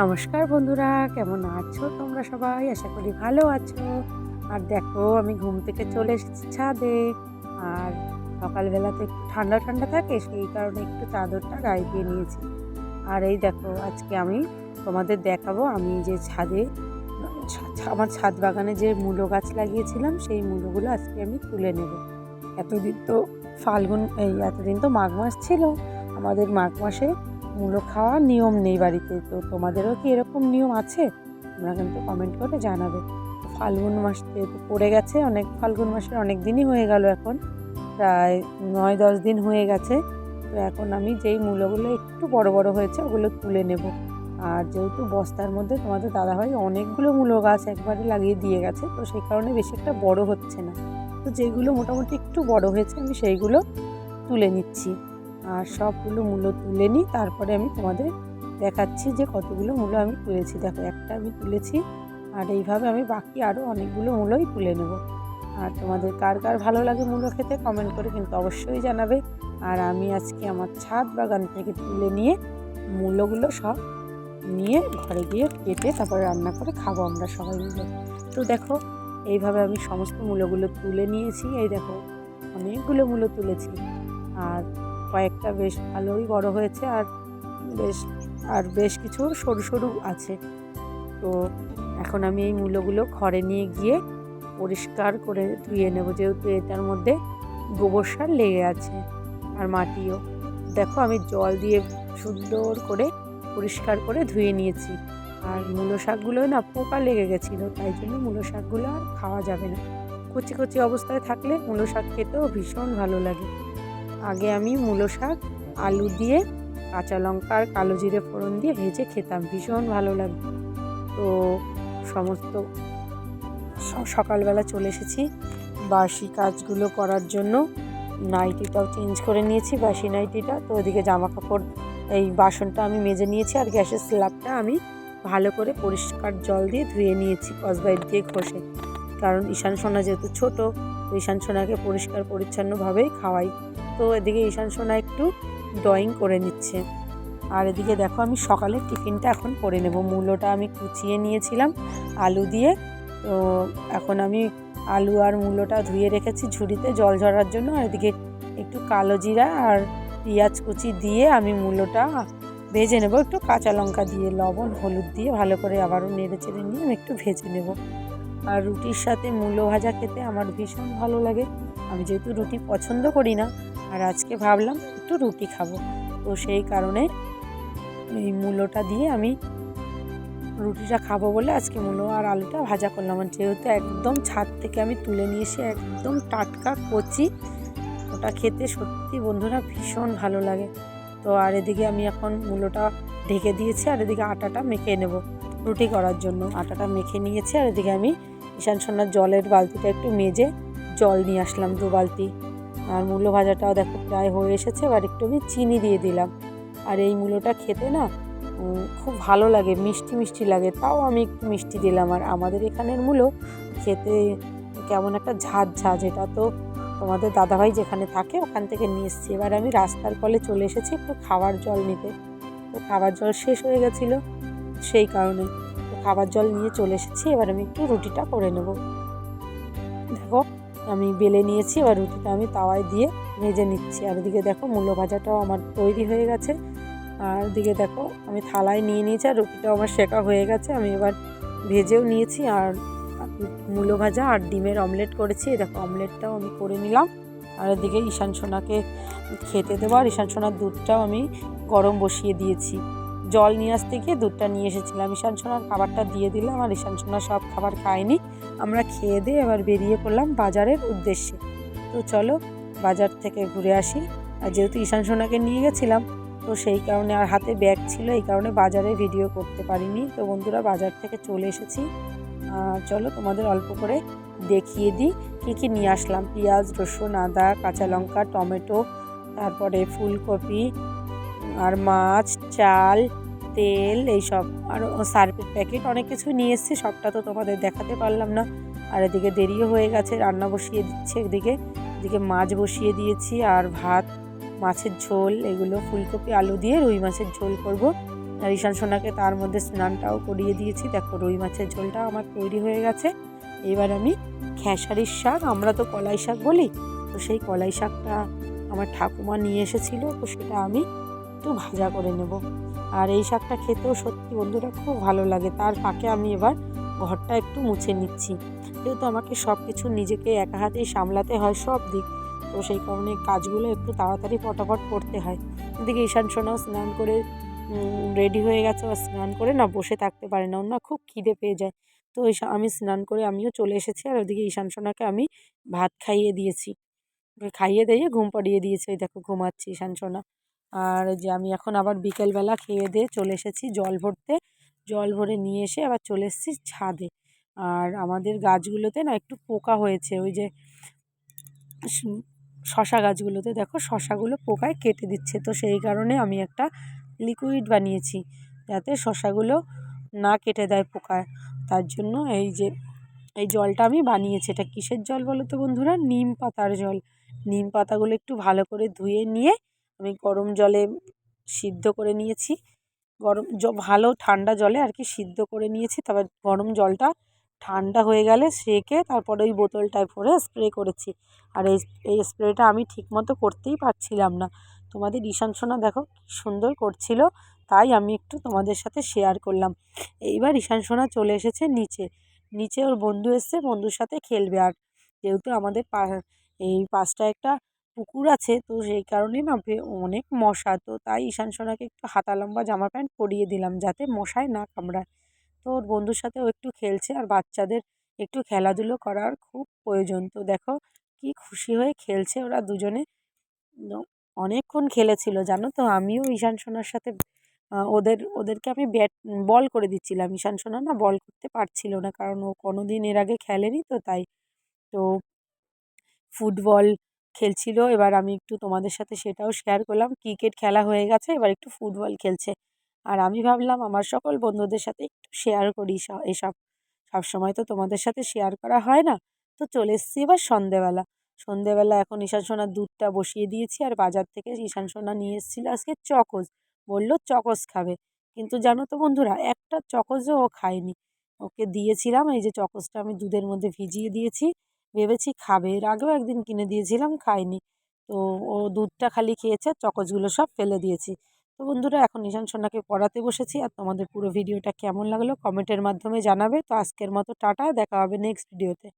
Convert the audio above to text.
নমস্কার বন্ধুরা, কেমন আছো তোমরা সবাই? আশা করি ভালো আছো। আর দেখো, আমি ঘুম থেকে চলে এসেছি ছাদে। আর সকালবেলাতে একটু ঠান্ডা ঠান্ডা থাকে, সেই কারণে একটু চাদরটা গায়ে দিয়ে নিয়েছি। আর এই দেখো, আজকে আমি তোমাদের দেখাবো, আমি যে ছাদে আমার ছাদ বাগানে যে মূলো গাছ লাগিয়েছিলাম, সেই মূলোগুলো আজকে আমি তুলে নেব। এতদিন তো ফাল্গুন, এই এতদিন তো মাঘ মাস ছিল, আমাদের মাঘ মাসে মূলো খাওয়ার নিয়ম নেই বাড়িতে। তো তোমাদেরও কি এরকম নিয়ম আছে? তোমরা কিন্তু কমেন্ট করে জানাবে। ফাল্গুন মাস যেহেতু পড়ে গেছে, অনেক ফাল্গুন মাসের অনেক দিনই হয়ে গেল এখন। প্রায় নয়, দশ দিন হয়ে গেছে। তো এখন আমি যেই মূলোগুলো একটু বড় বড় হয়েছে, ওগুলো তুলে নেব। আর যেহেতু বস্তার মধ্যে তোমাদের দাদা দাদাভাই অনেকগুলো মূলো গাছ একবারে লাগিয়ে দিয়ে গেছে, তো সেই কারণে বেশি একটা বড় হচ্ছে না। তো যেগুলো মোটামুটি একটু বড় হয়েছে, আমি সেইগুলো তুলে নিচ্ছি। আর সবগুলো মূল্য তুলে নিই, তারপরে আমি তোমাদের দেখাচ্ছি যে কতগুলো মূল্য আমি তুলেছি। দেখো, একটা আমি তুলেছি আর এইভাবে আমি বাকি আরও অনেকগুলো মূল্যই তুলে নেব। আর তোমাদের কার কার ভালো লাগে মূল্য খেতে কমেন্ট করে কিন্তু অবশ্যই জানাবে। আর আমি আজকে আমার ছাদ বাগান থেকে তুলে নিয়ে মূল্যগুলো সব নিয়ে ঘরে গিয়ে কেটে তারপরে রান্না করে খাব আমরা সবাই মিলে। তো দেখো, এইভাবে আমি সমস্ত মূল্যগুলো তুলে নিয়েছি। এই দেখো, অনেকগুলো মূল্য তুলেছি। আর কয়েকটা বেশ ভালোই বড় হয়েছে আর বেশ আর বেশ কিছু সরু সরু আছে। তো এখন আমি এই মূলোগুলো ঘরে নিয়ে গিয়ে পরিষ্কার করে ধুয়ে নেব, যেহেতু এটার মধ্যে গোবর সার লেগে আছে আর মাটিও। দেখো আমি জল দিয়ে সুন্দর করে পরিষ্কার করে ধুয়ে নিয়েছি। আর মূলো শাকগুলো না পোকা লেগে গেছিল, তাই জন্য মূলো শাকগুলো আর খাওয়া যাবে না। কচি কচি অবস্থায় থাকলে মূলো শাক খেতেও ভীষণ ভালো লাগে। আগে আমি মূলো শাক, আলু দিয়ে কাঁচা লঙ্কা আর কালো জিরে ফোড়ন দিয়ে ভেজে খেতাম। ভীষণ ভালো লাগতো। তো সমস্ত সকালবেলা চলে এসেছি। বাসি কাজগুলো করার জন্য নাইটিটাও চেঞ্জ করে নিয়েছি, বাসি নাইটিটা। তো ওদিকে জামা কাপড় এই বাসনটা আমি মেজে নিয়েছি আর গ্যাসের স্ল্যাবটা আমি ভালো করে পরিষ্কার জল দিয়ে ধুয়ে নিয়েছি কসবাইট দিয়ে ঘষে। কারণ ঈশান সোনা যেহেতু ছোটো, তো ঈশান সোনাকে পরিষ্কার পরিচ্ছন্নভাবেই খাওয়াই। তো এদিকে ঈশান সোনা একটু ড্রয়িং করে নিচ্ছে। আর এদিকে দেখো আমি সকালে টিফিনটা এখন করে নেব। মূলোটা আমি কুচিয়ে নিয়েছিলাম আলু দিয়ে। তো এখন আমি আলু আর মূলোটা ধুয়ে রেখেছি ঝুড়িতে জল ঝরার জন্য। আর এদিকে একটু কালো জিরা আর পেঁয়াজ কুচি দিয়ে আমি মূলোটা ভেজে নেব। একটু কাঁচা লঙ্কা দিয়ে, লবণ, হলুদ দিয়ে ভালো করে আবারও নেড়ে চেড়ে নিয়ে আমি একটু ভেজে নেব। আর রুটির সাথে মূলো ভাজা খেতে আমার ভীষণ ভালো লাগে। আমি যেহেতু রুটি পছন্দ করি না আর আজকে ভাবলাম একটু রুটি খাব। তো সেই কারণে এই মূলোটা দিয়ে আমি রুটিটা খাব বলে আজকে মূলো আর আলুটা ভাজা করলাম। আর যেহেতু একদম ছাদ থেকে আমি তুলে নিয়ে এসে একদম টাটকা কচি, ওটা খেতে সত্যি বন্ধুরা ভীষণ ভালো লাগে। তো আর এদিকে আমি এখন মূলোটা ঢেকে দিয়েছি আর এদিকে আটাটা মেখে নেব রুটি করার জন্য। আটাটা মেখে নিয়েছি আর এদিকে আমি ঈশান সোনার জলের বালতিটা একটু মেজে জল নিয়ে আসলাম দু বালতি। আর মূলো ভাজাটাও দেখো প্রায় হয়ে এসেছে, এবার একটু আমি চিনি দিয়ে দিলাম। আর এই মূলোটা খেতে না খুব ভালো লাগে, মিষ্টি মিষ্টি লাগে, তাও আমি একটু মিষ্টি দিলাম। আর আমাদের এখানের মূলো খেতে কেমন একটা ঝাঁঝ ঝাঁঝ এটা তো তোমাদের দাদাভাই যেখানে থাকে ওখান থেকে নিয়ে এসেছি। এবার আমি রাস্তার কলে চলে এসেছি একটু খাবার জল নিতে। তো খাবার জল শেষ হয়ে গেছিল সেই কারণে। খাবার জল নিয়ে চলে এসেছি, এবার আমি একটু রুটিটা করে নেব। দেখো আমি বেলে নিয়েছি, এবার রুটিটা আমি তাওয়ায় দিয়ে ভেজে নিচ্ছি। আর এদিকে দেখো মূলো ভাজাটাও আমার তৈরি হয়ে গেছে। আর এদিকে দেখো আমি থালায় নিয়ে নিয়েছি, আর রুটিটাও আমার শেখা হয়ে গেছে। আমি এবার ভেজেও নিয়েছি, আর মূলো ভাজা আর ডিমের অমলেট করেছি। দেখো অমলেটটাও আমি করে নিলাম। আর এদিকে ঈশান সোনাকে খেতে দেবো, আর ঈশান সোনার দুধটাও আমি গরম বসিয়ে দিয়েছি। জল নিয়ে আসতে গিয়ে দুধটা নিয়ে এসেছিলাম। ঈশান সোনার খাবারটা দিয়ে দিলাম, আর ঈশান সোনা সব খাবার খায়নি। আমরা খেয়ে দিয়ে এবার বেরিয়ে পড়লাম বাজারের উদ্দেশ্যে। তো চলো বাজার থেকে ঘুরে আসি। আর যেহেতু ঈশান সোনাকে নিয়ে গেছিলাম, তো সেই কারণে আর হাতে ব্যাগ ছিল, এই কারণে বাজারে ভিডিও করতে পারিনি। তো বন্ধুরা, বাজার থেকে চলে এসেছি। চলো তোমাদের অল্প করে দেখিয়ে দিই কী কী নিয়ে আসলাম। পেঁয়াজ, রসুন, আদা, কাঁচা লঙ্কা, টমেটো, তারপরে ফুলকপি, আর মাছ, চাল তেল, এইসব। আর সার্ফের প্যাকেট অনেক কিছু নিয়ে এসেছি, সবটা তো তোমাদের দেখাতে পারলাম না। আর এদিকে দেরিও হয়ে গেছে, রান্না বসিয়ে দিচ্ছে এদিকে। এদিকে মাছ বসিয়ে দিয়েছি আর ভাত, মাছের ঝোল, এগুলো ফুলকপি, আলু দিয়ে রুই মাছের ঝোল করব। আর ঈশান সোনাকে তার মধ্যে স্নানটাও করিয়ে দিয়েছি। দেখো রুই মাছের ঝোলটা আমার তৈরি হয়ে গেছে। এবার আমি খেসারির শাক, আমরা তো কলাই শাক বলি, তো সেই কলাই শাকটা আমার ঠাকুমা নিয়ে এসেছিল, তো সেটা আমি একটু ভাজা করে নেব। আর এই শাকটা খেতেও সত্যি বন্ধুরা খুব ভালো লাগে। তার ফাঁকে আমি এবার ঘরটা একটু মুছে নিচ্ছি। যেহেতু আমাকে সব কিছু নিজেকে একা হাতেই সামলাতে হয় সব দিক, তো সেই কারণে কাজগুলো একটু তাড়াতাড়ি ফটাফট করতে হয়। এদিকে ঈশান সোনাও স্নান করে রেডি হয়ে গেছে। বা স্নান করে না বসে থাকতে পারে না। ওর না খুব খিদে পেয়ে যায়। তো আমি স্নান করে আমিও চলে এসেছি। আর ওদিকে ঈশান সোনাকে আমি ভাত খাইয়ে দিয়েছি। খাইয়ে দিয়ে ঘুম পাড়িয়ে দিয়েছি। ওই দেখো ঘুমাচ্ছি ঈশান সোনা। আর যে আমি এখন আবার বিকেলবেলা খেয়ে দিয়ে চলে এসেছি জল ভরতে। জল ভরে নিয়ে এসে আবার চলে এসেছি ছাদে। আর আমাদের গাছগুলোতে না একটু পোকা হয়েছে, ওই যে শশা গাছগুলোতে। দেখো শশাগুলো পোকায় কেটে দিচ্ছে, তো সেই কারণে আমি একটা লিকুইড বানিয়েছি যাতে শশাগুলো না কেটে দেয় পোকায়। তার জন্য এই যে, এই জলটা আমি বানিয়েছি। এটা কিসের জল বলো তো বন্ধুরা? নিম পাতার জল। নিম পাতাগুলো একটু ভালো করে ধুয়ে নিয়ে আমি গরম জলে সিদ্ধ করে নিয়েছি। গরম জ, ভালো ঠান্ডা জলে আর কি সিদ্ধ করে নিয়েছি। তারপর গরম জলটা ঠান্ডা হয়ে গেলে সেকে তারপরে ওই বোতলটায় ভরে স্প্রে করেছি। আর এই এই স্প্রেটা আমি ঠিকমতো করতেই পারছিলাম না। তোমাদের ঈশান সোনা দেখো কি সুন্দর করছিল, তাই আমি একটু তোমাদের সাথে শেয়ার করলাম। এইবার ঈশান সোনা চলে এসেছে নিচে। নিচে ওর বন্ধু এসছে, বন্ধুর সাথে খেলবে। আর যেহেতু আমাদের পা, এই পাশটা একটা পুকুর আছে, তো সেই কারণেই না অনেক মশা। তো তাই ঈশান সোনাকে একটু হাতা লম্বা জামা প্যান্ট পরিয়ে দিলাম যাতে মশায় না কামড়ায়। তো ওর বন্ধুর সাথে ও একটু খেলছে আর বাচ্চাদের একটু খেলাধুলো করার খুব প্রয়োজন। তো দেখো কি খুশি হয়ে খেলছে ওরা দুজনে। অনেকক্ষণ খেলেছিল, জানো তো? আমিও ঈশান সোনার সাথে ওদের, ওদেরকে আমি ব্যাট, বল করে দিচ্ছিলাম। ঈশান সোনা না বল করতে পারছিল না, কারণ ও কোনো দিন এর আগে খেলেনি তো তাই। তো ফুটবল খেলছিল। এবার আমি একটু তোমাদের সাথে সেটাও শেয়ার করলাম। ক্রিকেট খেলা হয়ে গেছে, এবার একটু ফুটবল খেলছে। আর আমি ভাবলাম আমার সকল বন্ধুদের সাথে একটু শেয়ার করি এসব। সবসময় তো তোমাদের সাথে শেয়ার করা হয় না। তো চলে এসেছি এবার সন্ধেবেলা। সন্ধেবেলা এখন ঈশান সোনার দুধটা বসিয়ে দিয়েছি আর বাজার থেকে ঈশান সোনা নিয়ে এসেছিল আজকে চকোজ বলল চকোজ খাবে। কিন্তু জানো তো বন্ধুরা, একটা চকোজও ও খায়নি। ওকে দিয়েছিলাম, এই যে চকোজটা আমি দুধের মধ্যে ভিজিয়ে দিয়েছি। ভেবেছি খাবে। এর আগেও একদিন কিনে দিয়েছিলাম খায়নি তো ও দুধটা খালি খেয়েছে, চকচগুলো সব ফেলে দিয়েছি। তো বন্ধুরা, এখন নিশান সোনাকে পড়াতে বসেছি আর তোমাদের পুরো ভিডিওটা কেমন লাগল কমেন্টের মাধ্যমে জানাবে। তো আজকের মতো টাটা, দেখা হবে নেক্সট ভিডিওতে।